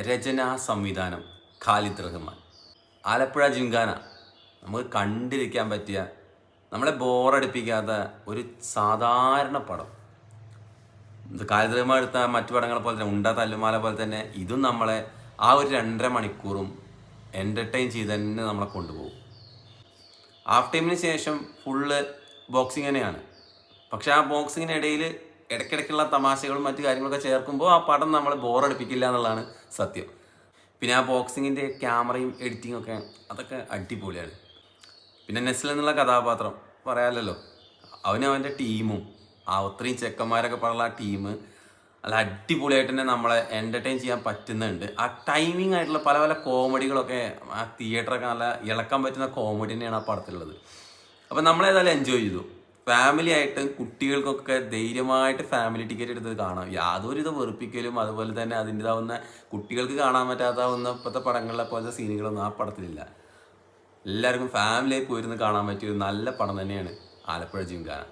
രചന സംവിധാനം ഖാലിദ് റഹ്മാൻ. ആലപ്പുഴ ജിങ്കാന നമുക്ക് കണ്ടിരിക്കാൻ പറ്റിയ നമ്മളെ ബോറടിപ്പിക്കാത്ത ഒരു സാധാരണ പടം. ഇത് ഖാലിദ് റഹ്മാൻ എടുത്ത മറ്റു പടങ്ങളെ പോലെ തന്നെ ഉണ്ട തല്ലുമാല പോലെ തന്നെ ഇതും നമ്മളെ ആ ഒരു രണ്ടര മണിക്കൂറും എന്റർടൈൻ ചെയ്ത് തന്നെ നമ്മളെ കൊണ്ടുപോകും. ഹാഫ് ടൈമിന് ശേഷം ഫുള്ള് ബോക്സിങ് തന്നെയാണ്. പക്ഷെ ആ ബോക്സിങ്ങിനിടയിൽ ഇടയ്ക്കിടയ്ക്കുള്ള തമാശകളും മറ്റു കാര്യങ്ങളൊക്കെ ചേർക്കുമ്പോൾ ആ പടം നമ്മളെ ബോറടിപ്പിക്കില്ല എന്നുള്ളതാണ് സത്യം. പിന്നെ ആ ബോക്സിങ്ങിന്റെ ക്യാമറയും എഡിറ്റിംഗ് ഒക്കെ അതൊക്കെ അടിപൊളിയാണ്. പിന്നെ നെസ്ലിൽ എന്നുള്ള കഥാപാത്രം പറയാമല്ലോ അവനും അവന്റെ ടീമും. ആ അത്രയും ചെക്കന്മാരൊക്കെ പറഞ്ഞ ആ ടീം അല്ല അടിപൊളിയായിട്ട് തന്നെ നമ്മളെ എന്റർടൈൻ ചെയ്യാൻ പറ്റുന്നുണ്ട്. ആ ടൈമിംഗ് ആയിട്ടുള്ള പല പല കോമഡികളൊക്കെ ആ തിയേറ്ററൊക്കെ നല്ല ഇളക്കാൻ പറ്റുന്ന കോമഡി തന്നെയാണ് ആ പടത്തിലുള്ളത്. അപ്പം നമ്മളേതായാലും എൻജോയ് ചെയ്തു. ഫാമിലി ആയിട്ട് കുട്ടികൾക്കൊക്കെ ധൈര്യമായിട്ട് ഫാമിലി ടിക്കറ്റ് എടുത്ത് കാണാം. യാതൊരു ഇത് വെറുപ്പിക്കലും അതുപോലെ തന്നെ അതിന്റെതാവുന്ന കുട്ടികൾക്ക് കാണാൻ പറ്റാതാവുന്ന ഇപ്പോഴത്തെ പടങ്ങളിലെ പോലത്തെ സീനുകളൊന്നും ആ പടത്തിലില്ല. എല്ലാവർക്കും ഫാമിലിയായി പോയിരുന്ന് കാണാൻ പറ്റിയ ഒരു നല്ല പടം തന്നെയാണ് ആലപ്പുഴ ജിംഖാന.